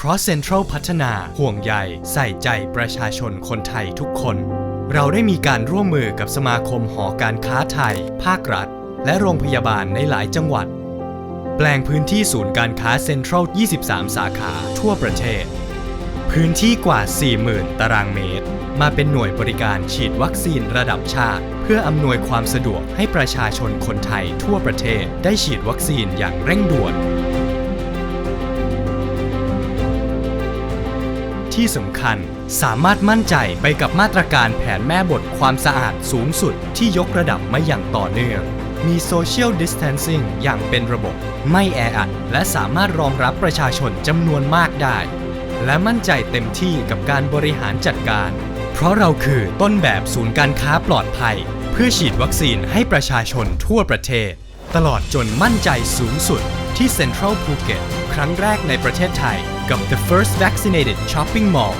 เพราะเซ็นทรัลพัฒนาห่วงใยใส่ใจประชาชนคนไทยทุกคน เราได้มีการร่วมมือกับสมาคมหอการค้าไทย ภาครัฐ และโรงพยาบาลในหลายจังหวัด แปลงพื้นที่ศูนย์การค้าเซ็นทรัล 23 สาขาทั่วประเทศ พื้นที่กว่า 40,000 ตารางเมตร มาเป็นหน่วยบริการฉีดวัคซีนระดับชาติ เพื่ออำนวยความสะดวกให้ประชาชนคนไทยทั่วประเทศได้ฉีดวัคซีนอย่างเร่งด่วน ที่สำคัญ สามารถมั่นใจไปกับมาตรการแผนแม่บทความสะอาดสูงสุดที่ยกระดับมาอย่างต่อเนื่อง มี Social Distancing อย่างเป็นระบบ ไม่แออัด และสามารถรองรับประชาชนจำนวนมากได้ และมั่นใจเต็มที่กับการบริหารจัดการ เพราะเราคือต้นแบบศูนย์การค้าปลอดภัย เพื่อฉีดวัคซีนให้ประชาชนทั่วประเทศ ตลอดจนมั่นใจสูงสุด ที่ Central Phuket ครั้งแรกในประเทศไทยกับ The First Vaccinated Shopping Mall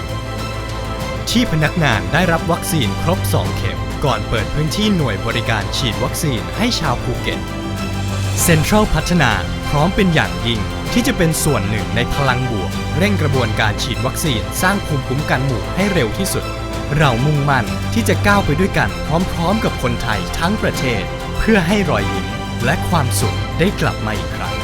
ที่พนักงานได้รับวัคซีนครบ 2 เข็ม ก่อนเปิดพื้นที่หน่วยบริการฉีดวัคซีนให้ชาวภูเก็ตเซ็นทรัลพัฒนาพร้อมเป็นอย่างยิ่งที่จะเป็นส่วนหนึ่งในพลังบวก เร่งกระบวนการฉีดวัคซีนสร้างภูมิคุ้มกันหมู่ให้เร็วที่สุด เรามุ่งมั่นที่จะก้าวไปด้วยกันพร้อมๆ กับคนไทยทั้งประเทศ เพื่อให้รอยยิ้มและความสุขได้กลับมาอีกครั้ง